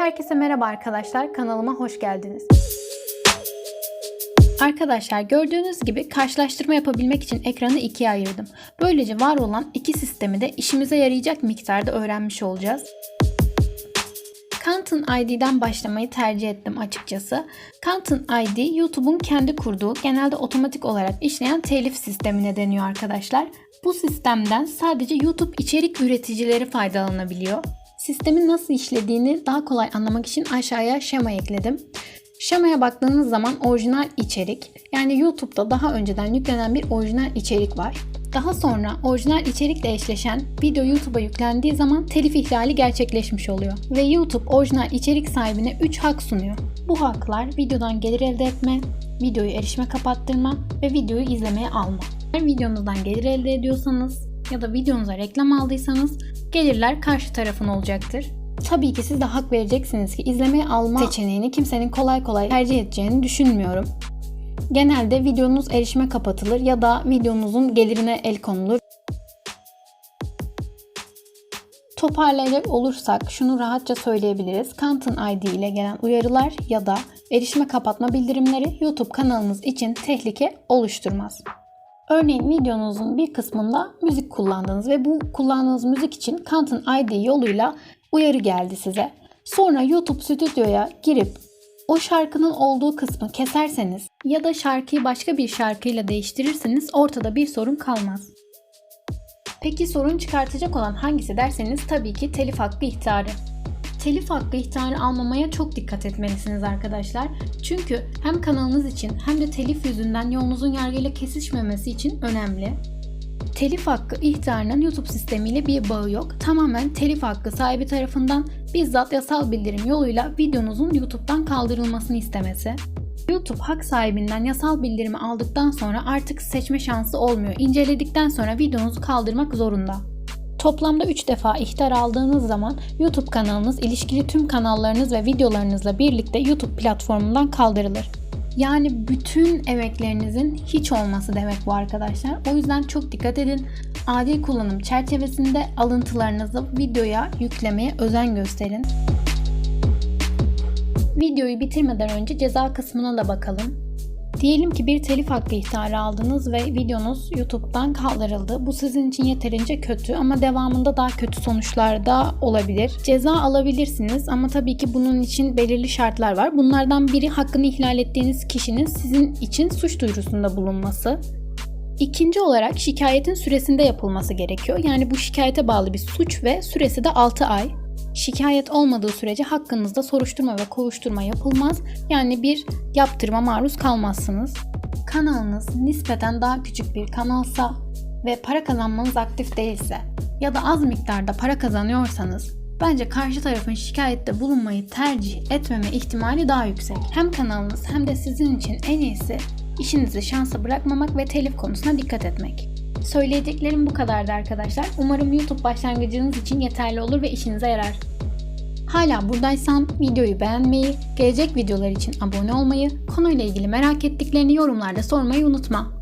Herkese merhaba arkadaşlar, kanalıma hoş geldiniz. Arkadaşlar gördüğünüz gibi karşılaştırma yapabilmek için ekranı ikiye ayırdım. Böylece var olan iki sistemi de işimize yarayacak miktarda öğrenmiş olacağız. Content ID'den başlamayı tercih ettim açıkçası. Content ID YouTube'un kendi kurduğu genelde otomatik olarak işleyen telif sistemine deniyor arkadaşlar. Bu sistemden sadece YouTube içerik üreticileri faydalanabiliyor. Sistemin nasıl işlediğini daha kolay anlamak için aşağıya şema ekledim. Şemaya baktığınız zaman orijinal içerik yani YouTube'da daha önceden yüklenen bir orijinal içerik var. Daha sonra orijinal içerikle eşleşen video YouTube'a yüklendiği zaman telif ihlali gerçekleşmiş oluyor. Ve YouTube orijinal içerik sahibine 3 hak sunuyor. Bu haklar videodan gelir elde etme, videoyu erişime kapattırma ve videoyu izlemeye alma. Eğer videonuzdan gelir elde ediyorsanız ya da videonuza reklam aldıysanız gelirler karşı tarafın olacaktır. Tabii ki siz de hak vereceksiniz ki izlemeye alma seçeneğini kimsenin kolay kolay tercih edeceğini düşünmüyorum. Genelde videonuz erişime kapatılır ya da videonuzun gelirine el konulur. Toparlayacak olursak şunu rahatça söyleyebiliriz. Content ID ile gelen uyarılar ya da erişime kapatma bildirimleri YouTube kanalınız için tehlike oluşturmaz. Örneğin videonuzun bir kısmında müzik kullandınız ve bu kullandığınız müzik için Content ID yoluyla uyarı geldi size. Sonra YouTube stüdyoya girip o şarkının olduğu kısmı keserseniz ya da şarkıyı başka bir şarkıyla değiştirirseniz ortada bir sorun kalmaz. Peki sorun çıkartacak olan hangisi derseniz tabii ki telif hakkı ihtarı. Telif hakkı ihtarı almamaya çok dikkat etmelisiniz arkadaşlar. Çünkü hem kanalınız için hem de telif yüzünden yolunuzun yargıyla kesişmemesi için önemli. Telif hakkı ihtarının YouTube sistemiyle bir bağı yok. Tamamen telif hakkı sahibi tarafından bizzat yasal bildirim yoluyla videonuzun YouTube'dan kaldırılmasını istemesi. YouTube hak sahibinden yasal bildirimi aldıktan sonra artık seçme şansı olmuyor. İnceledikten sonra videonuzu kaldırmak zorunda. Toplamda 3 defa ihtar aldığınız zaman YouTube kanalınız ilişkili tüm kanallarınız ve videolarınızla birlikte YouTube platformundan kaldırılır. Yani bütün emeklerinizin hiç olması demek bu arkadaşlar. O yüzden çok dikkat edin. Adil kullanım çerçevesinde alıntılarınızı videoya yüklemeye özen gösterin. Videoyu bitirmeden önce ceza kısmına da bakalım. Diyelim ki bir telif hakkı ihtarı aldınız ve videonuz YouTube'dan kaldırıldı. Bu sizin için yeterince kötü ama devamında daha kötü sonuçlar da olabilir. Ceza alabilirsiniz ama tabii ki bunun için belirli şartlar var. Bunlardan biri hakkını ihlal ettiğiniz kişinin sizin için suç duyurusunda bulunması. İkinci olarak şikayetin süresinde yapılması gerekiyor. Yani bu şikayete bağlı bir suç ve süresi de 6 ay. Şikayet olmadığı sürece hakkınızda soruşturma ve kovuşturma yapılmaz. Yani bir yaptırıma maruz kalmazsınız. Kanalınız nispeten daha küçük bir kanalsa ve para kazanmanız aktif değilse ya da az miktarda para kazanıyorsanız bence karşı tarafın şikayette bulunmayı tercih etmeme ihtimali daha yüksek. Hem kanalınız hem de sizin için en iyisi işinizi şansa bırakmamak ve telif konusuna dikkat etmek. Söyleyeceklerim bu kadardı arkadaşlar. Umarım YouTube başlangıcınız için yeterli olur ve işinize yarar. Hala buradaysan videoyu beğenmeyi, gelecek videolar için abone olmayı, konuyla ilgili merak ettiklerini yorumlarda sormayı unutma.